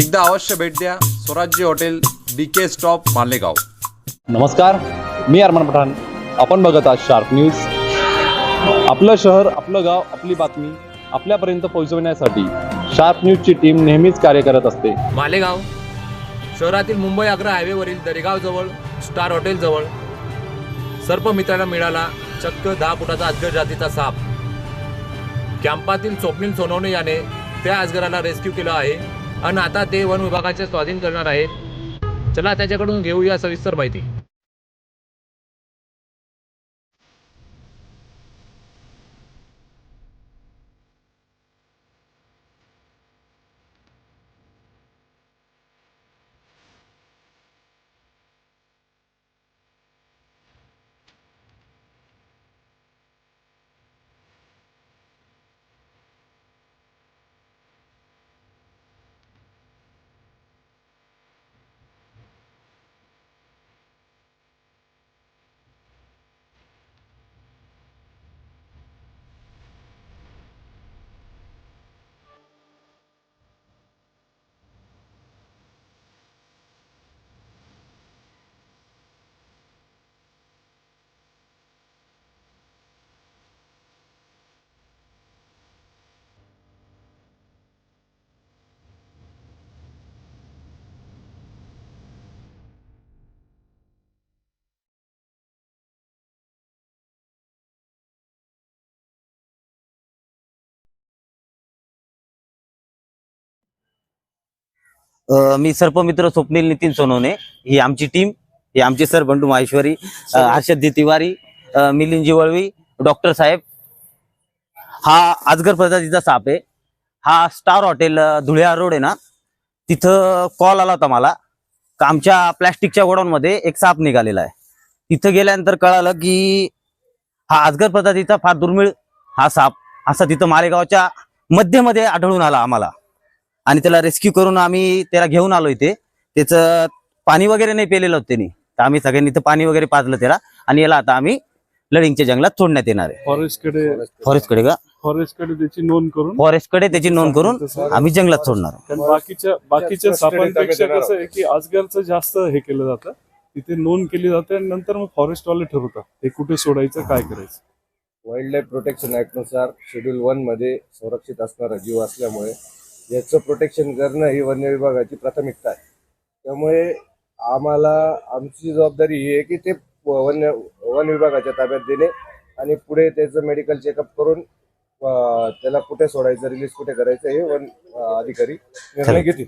एकदा अवश्य भेट द्या. Swarajya hotel D K stop Malegaon. नमस्कार मी अरमान पठाण. आपण बघत आहात शार्प न्यूज आपलं शहर आपलं गाव आपली बातमी आपल्यापर्यंत पोहोचवण्यासाठी शार्प न्यूजची टीम नेहमीच कार्य करत असते. मालेगाव शहरातील मुंबई आग्रा हायवेवरील दरेगावजवळ स्टार हॉटेलजवळ सर्प मित्राला मिळाला चक्क दहा फुटाचा अजगर जातीचा साप. कॅम्पातील स्वप्नील सोनवणे याने त्या अजगराला रेस्क्यू केलं आहे. आणि आता ते वन विभागाचे स्वाधीन करणार आहेत. चला त्याच्याकडून घेऊया सविस्तर माहिती. मी सर्पमित्र स्वप्नील नितीन सोनवणे. ही आमची टीम ही आमचे सर बंडू माहेश्वरी हर्षद तिवारी अ, मिलिंद जिवळवी डॉक्टर साहेब. हा आजगर प्रजातीचा साप आहे. हा स्टार हॉटेल धुळ्या रोड आहे ना तिथं कॉल आला होता मला. आमच्या प्लॅस्टिकच्या गोडाऊनमध्ये एक साप निघालेला आहे. तिथं गेल्यानंतर कळालं की हा आजगर प्रजातीचा फार दुर्मिळ हा साप असा तिथं मालेगावच्या मध्यमध्ये आढळून आला आम्हाला. आणि त्याला रेस्क्यू करून आम्ही त्याला घेऊन आलो इथे. त्याचं पाणी वगैरे नाही पेलेलं होतं त्यांनी. तर आम्ही सगळ्यांनी इथं पाणी वगैरे पाजलं त्याला. आणि याला आता आम्ही लडिंगच्या जंगलात सोडण्यात येणार आहे. फॉरेस्टकडे फॉरेस्टकडे का? फॉरेस्टकडे त्याची नोंद करून फॉरेस्टकडे त्याची नोंद करून आम्ही जंगलात सोडणार आहोत. कारण बाकीच्या बाकीच्या सापांपेक्षा कसं आहे की अजगरचं जास्त हे केलं जातं. तिथे नोंद केली जाते आणि नंतर मग फॉरेस्टवाले ठरवतात हे कुठे सोडायचं काय करायचं. वाईल्ड लाईफ प्रोटेक्शन ऍक्टनुसार शेड्यूल वनमध्ये संरक्षित असणारा जीव असल्यामुळे याचं प्रोटेक्शन करणं ही वन्य विभागाची प्राथमिकता आहे. त्यामुळे आम्हाला आमची जबाबदारी ही आहे की ते वन्य वन विभागाच्या ताब्यात देणे आणि पुढे त्याचं मेडिकल चेकअप करून त्याला कुठे सोडायचं रिलीज कुठे करायचं हे वन अधिकारी निर्णय घेतील.